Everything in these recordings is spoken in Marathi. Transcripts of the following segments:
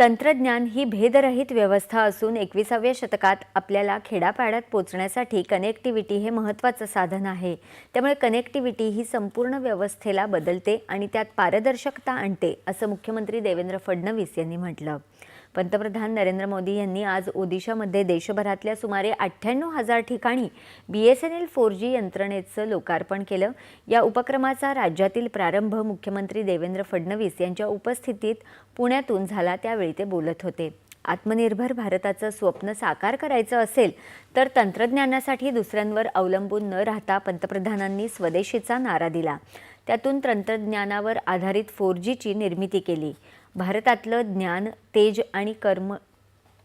तंत्रज्ञान ही भेदरहित व्यवस्था असून एकविसाव्या शतकात आपल्याला खेडापाड्यात पोचण्यासाठी कनेक्टिव्हिटी हे महत्त्वाचं साधन आहे. त्यामुळे कनेक्टिव्हिटी ही संपूर्ण व्यवस्थेला बदलते आणि त्यात पारदर्शकता आणते असं मुख्यमंत्री देवेंद्र फडणवीस यांनी म्हटलं. पंतप्रधान नरेंद्र मोदी यांनी आज ओदिशामध्ये देशभरातल्या सुमारे अठ्ठ्याण्णव हजार ठिकाणी B S N L four G यंत्रणेचं लोकार्पण केलं. या उपक्रमाचा राज्यातील प्रारंभ मुख्यमंत्री देवेंद्र फडणवीस यांच्या उपस्थितीत पुण्यातून झाला. त्यावेळी ते बोलत होते. आत्मनिर्भर भारताचं स्वप्न साकार करायचं असेल तर तंत्रज्ञानासाठी दुसऱ्यांवर अवलंबून न राहता पंतप्रधानांनी स्वदेशीचा नारा दिला. त्यातून तंत्रज्ञानावर आधारित फोर जीची निर्मिती केली. भारतातलं ज्ञान तेज आणि कर्म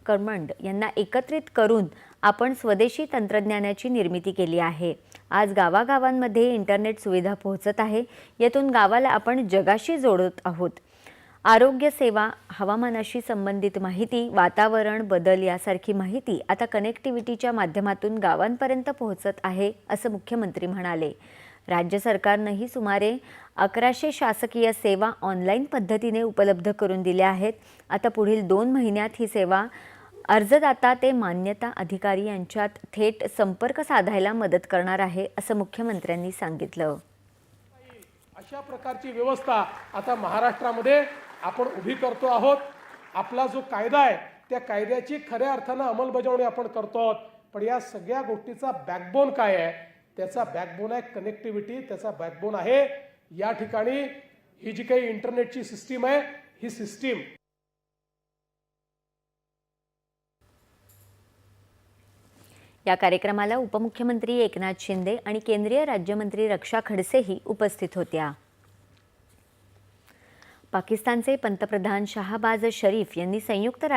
कर्मंड यांना एकत्रित करून आपण स्वदेशी तंत्रज्ञानाची निर्मिती केली आहे. आज गावागावांमध्ये इंटरनेट सुविधा पोहोचत आहे. यातून गावाला आपण जगाशी जोडत आहोत. आरोग्य सेवा हवामानाशी संबंधित माहिती वातावरण बदल यासारखी माहिती आता कनेक्टिव्हिटीच्या माध्यमातून गावांपर्यंत पोहोचत आहे असं मुख्यमंत्री म्हणाले. राज्य सरकारनंही सुमारे अकराशे शासकीय सेवा ऑनलाईन पद्धतीने उपलब्ध करून दिल्या आहेत. आता पुढील दोन महिन्यात ही सेवा अर्जदाता ते मान्यता अधिकारी यांच्यात थेट संपर्क साधायला मदत करणार आहे असं मुख्यमंत्र्यांनी सांगितलं. अशा प्रकारची व्यवस्था आता महाराष्ट्रामध्ये आपण उभी करतो आहोत. आपला जो कायदा आहे त्या कायद्याची खऱ्या अर्थानं अंमलबजावणी आपण करतो आहोत. पण या सगळ्या गोष्टीचा बॅकबोन काय आहे? त्याचा बॅकबोन आहे कनेक्टिव्हिटी त्याचा बॅकबोन आहे या ठिकाणी ही जी काही इंटरनेटची सिस्टीम आहे ही सिस्टीम या कार्यक्रमाला उपमुख्यमंत्री एकनाथ शिंदे आणि केंद्रीय राज्यमंत्री रक्षा खडसेही उपस्थित होत्या. पाकिस्तानचे पंतप्रधान शहाबाज शरीफ यांनी संयुक्त राष्ट्र